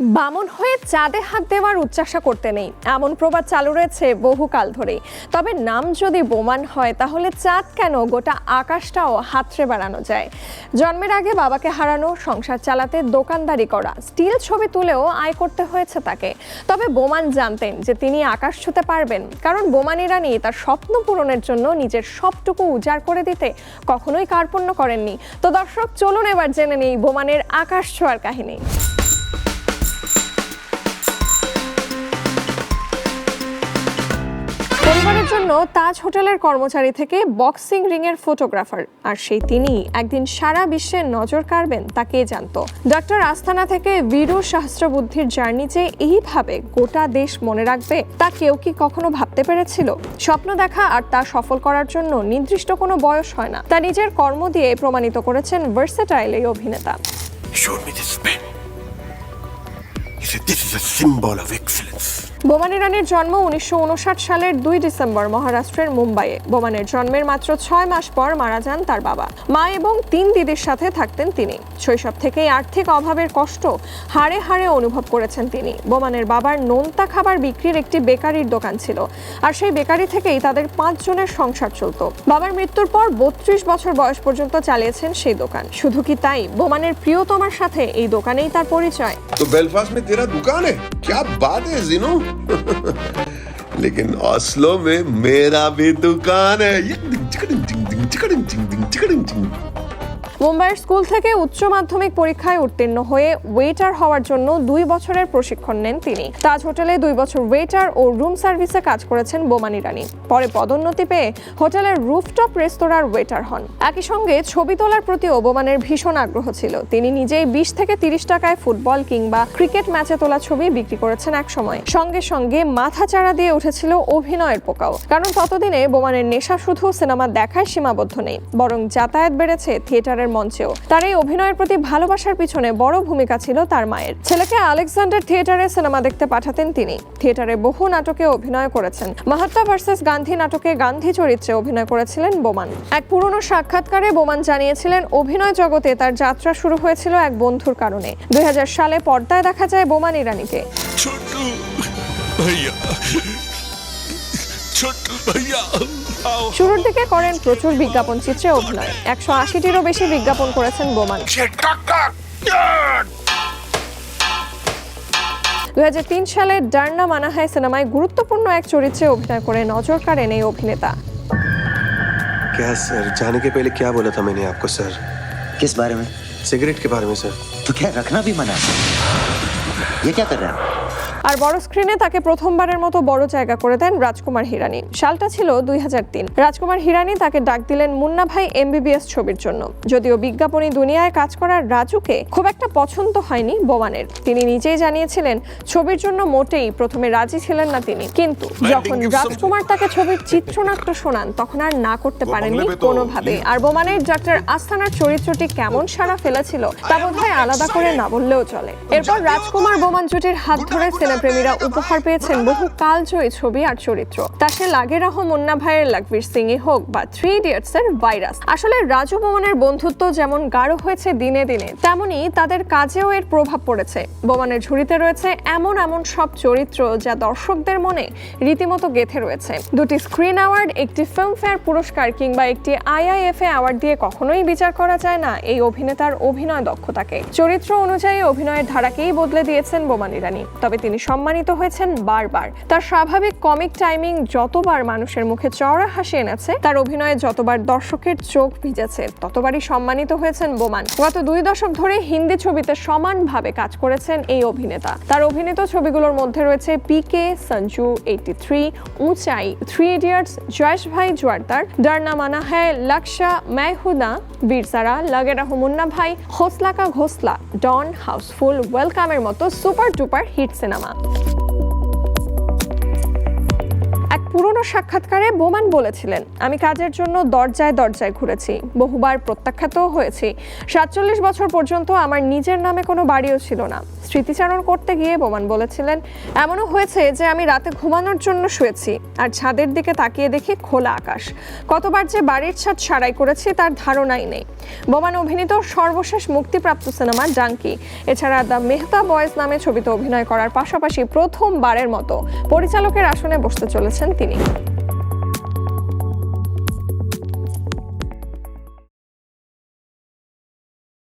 বামন হয়ে চাঁদে হাত দেওয়ার উচ্চাসা করতে নেই। এমন প্রবাদ চালু রয়েছে বহুকাল ধরেই। তবে নাম যদি বোমান হয়, তাহলে চাঁদ কেন গোটা আকাশটাও হাতড়ে বেড়ানো যায়? জন্মের আগে বাবাকে হারানো, সংসার চালাতে দোকানদারি করা, স্টিল ছবি তুলেও আয় করতে হয়েছে তাকে। তবে বোমান জানতেন যে তিনি আকাশ ছুতে পারবেন। কারণ বোমান ইরানি তার স্বপ্ন পূরণের জন্য নিজের সবটুকু উজাড় করে দিতে কখনোই কার্পণ্য করেননি। তো দর্শক, চলুন এবার জেনে নেই বোমানের আকাশ ছোঁয়ার কাহিনী। পরিবারের জন্য তাজ হোটেলের কর্মচারী থেকে বক্সিং রিং এর ফটোগ্রাফার। আর সেই তিনি একদিন সারা বিশ্বে নজর কাড়বেন তা কে জানতো? ডক্টর আস্থানা থেকে বীরু সহস্রবুদ্ধির জার্নি যে এইভাবে গোটা দেশ মনে রাখবে, তা কেউ কি কখনো ভাবতে পেরেছিল? স্বপ্ন দেখা আর তা সফল করার জন্য নির্দিষ্ট কোনো বয়স হয় না। তা নিজের কর্ম দিয়ে প্রমাণিত করেছেন ভার্সেটাইল এই অভিনেতা। বলেছে this is a symbol of excellence Boman ইরানির জন্ম উনিশশো উনষাট সালের দুই ডিসেম্বর মহারাষ্ট্রের মুম্বাইয়ে। বোমানের জন্মের মাত্র ছয় মাস পর মারা যান তার বাবা। মা এবং তিন দিদির সাথে থাকতেন তিনি। শৈশব থেকেই আর্থিক অভাবের কষ্ট হাড়ে হাড়ে অনুভব করেছেন তিনি। বোমানের বাবার নোনতা খাবার বিক্রির একটি বেকারির দোকান ছিল। আর সেই বেকারি থেকেই তাদের পাঁচজনের সংসার চলত। বাবার মৃত্যুর পর বত্রিশ বছর বয়স পর্যন্ত চালিয়েছেন সেই দোকান। শুধু কি তাই? বোমানের প্রিয়তমার সাথে এই দোকানেই তার পরিচয়। তো বেলফাস্ট মে তেরা दुकान है? क्या बात है जिनो? लेकिन ऑस्लो में मेरा भी दुकान है। মুম্বাইয়ের স্কুল থেকে উচ্চ মাধ্যমিক পরীক্ষায় উত্তীর্ণ হয়ে ওয়েটার হওয়ার জন্য দুই বছরের প্রশিক্ষণ নেন তিনি। তাজ হোটেলে দুই বছর ওয়েটার ও রুম সার্ভিসে কাজ করেছেন বোমানি রানী। পরে পদোন্নতি পেয়ে হোটেলের রুফটপ রেস্তোরাঁর ওয়েটার হন। একই সঙ্গে ছবি তোলার প্রতি বোমানের ভীষণ আগ্রহ ছিল। তিনি নিজেই বিশ থেকে তিরিশ টাকায় ফুটবল কিংবা ক্রিকেট ম্যাচে তোলা ছবি বিক্রি করেছেন এক সময়। সঙ্গে সঙ্গে মাথা চারা দিয়ে উঠেছিল অভিনয়ের পোকাও। কারণ ততদিনে বোমানের নেশা শুধু সিনেমা দেখায় সীমাবদ্ধ নেই, বরং যাতায়াত বেড়েছে থিয়েটারের সিনেমার মঞ্চেও। তার এই অভিনয়ের প্রতি ভালোবাসার পিছনে বড় ভূমিকা ছিল তার মায়ের। ছেলেকে আলেকজান্ডার থিয়েটারে সিনেমা দেখতে পাঠাতেন তিনি। থিয়েটারে বহু নাটকে অভিনয় করেছেন। মাহাত্মা ভার্সেস গান্ধী নাটকে গান্ধী চরিত্রে অভিনয় করেছিলেন বোমান। এক পুরনো সাক্ষাৎকারে বোমান জানিয়েছিলেন, অভিনয় জগতে তার যাত্রা শুরু হয়েছিল এক বন্ধুর কারণে। দুই হাজার সালে পর্দায় দেখা যায় বোমান ইরানিকে ছোট ভাইয়া শুরুর দিকে করেন প্রচুর বিজ্ঞাপন চিত্রে অভিনয় একশো আশিটিরও বেশি বিজ্ঞাপন করেছেন বোমান দুই সালে ডার্না মানাহাই সিনেমায় গুরুত্বপূর্ণ এক চরিত্রে অভিনয় করে নজর কাড়েন এই অভিনেতা क्या सर जाने के पहले क्या बोला था मैंने आपको सर किस बारे में सिगरेट के बारे में सर तो क्या रखना भी मना है ये क्या कर रहे हैं आप? আর বড় স্ক্রিনে তাকে প্রথমবারের মতো বড় জায়গা করে দেন রাজকুমার হিরানি। সালটা ছিল দুই রাজকুমার হিরানি তাকে ডাক দিলেন মুন্না ভাই এমবিবিএস ছবির জন্য। যদিও বিজ্ঞাপনী দুনিয়ায় কাজ করার রাজুকে খুব একটা পছন্দ হয়নি বোমানের। তিনি নিজেই জানিয়েছিলেন ছবির জন্য মোটেই প্রথমে রাজি ছিলেন না তিনি। কিন্তু যখন রাজকুমার তাকে ছবির চিত্রনাট্য শোনান তখন আর না করতে পারেননি কোনোভাবে। আর বোমানের ডাক্তার আস্থানার চরিত্রটি কেমন সারা ফেলেছিল তা বোধহয় আলাদা করে না বললেও চলে। এরপর রাজকুমার বোমান জুটির হাত ধরে সিনেপ্রেমীরা উপহার পেয়েছেন বহু কালজয়ী ছবি আর চরিত্র। তা সে লাগে রাহ মুন্না ভাইয়ের লাকবীর সিং হোক বা থ্রি ইডিয়টস এর ভাইরাস আসলে রাজু বোমানের বন্ধুত্ব যেমন গাঢ় হয়েছে দিনে দিনে তেমনি তাদের কাজেও এর প্রভাব পড়েছে। বোমানের ঝুড়িতে রয়েছে এমন এমন সব চরিত্র যা দর্শকদের মনে রীতিমতো গেথে রয়েছে। দুটি স্ক্রিন অ্যাওয়ার্ড একটি ফিল্মফেয়ার পুরস্কার কিংবা একটি আইআইএফএ অ্যাওয়ার্ড দিয়ে কখনোই বিচার করা যায় না এই অভিনেতার অভিনয় দক্ষতাকে। চরিত্র অনুযায়ী অভিনয়ের ধারাকেই বদলে দিয়েছেন বোমান ইরানি তবে তিনি সম্মানিত হয়েছেন বারবার। তার স্বাভাবিক কমিক টাইমিং যতবার মানুষের মুখে চওড়া হাসি এনেছে, তার অভিনয়ে যতবার দর্শকের চোখ ভিজেছে, ততবারই সম্মানিত হয়েছেন বোমান। গত দুই দশক ধরে হিন্দি ছবিতে সমানভাবে কাজ করেছেন এই অভিনেতা। তার অভিনীত ছবিগুলোর মধ্যে রয়েছে PK Sanju eighty three Uunchai three idiots Jayesh bhai Jordaar Derna মানা হ্যায় লাকশা ম্যাহুদা বীরসারা লাগে রাহু মুন্না ভাই হোসলা কা ঘোসলা ডন হাউসফুল ওয়েলকামের মতো সুপার ডুপার হিট সিনেমা এক পুরনো সাক্ষাৎকারে বোমান বলেছিলেন, আমি কাজের জন্য দরজায় দরজায় ঘুরেছি, বহুবার প্রত্যাখ্যাতও হয়েছি। সাতচল্লিশ বছর পর্যন্ত আমার নিজের নামে কোনো বাড়িও ছিল না। স্মৃতিচারণ করতে গিয়ে বোমান বলেছিলেন, এমনও হয়েছে যে আমি রাতে ঘুমানোর জন্য শুয়েছি, আর ছাদের দিকে তাকিয়ে দেখি খোলা আকাশ। কতবার যে বাড়ির ছাদ সারাই করেছি তার ধারণাই নেই। বোমান অভিনীত সর্বশেষ মুক্তিপ্রাপ্ত সিনেমা ডাঙ্কি এছাড়া দ্য মেহতা বয়েজ নামে ছবিতে অভিনয় করার পাশাপাশি প্রথমবারের মতো পরিচালকের আসনে বসতে চলেছেন তিনি।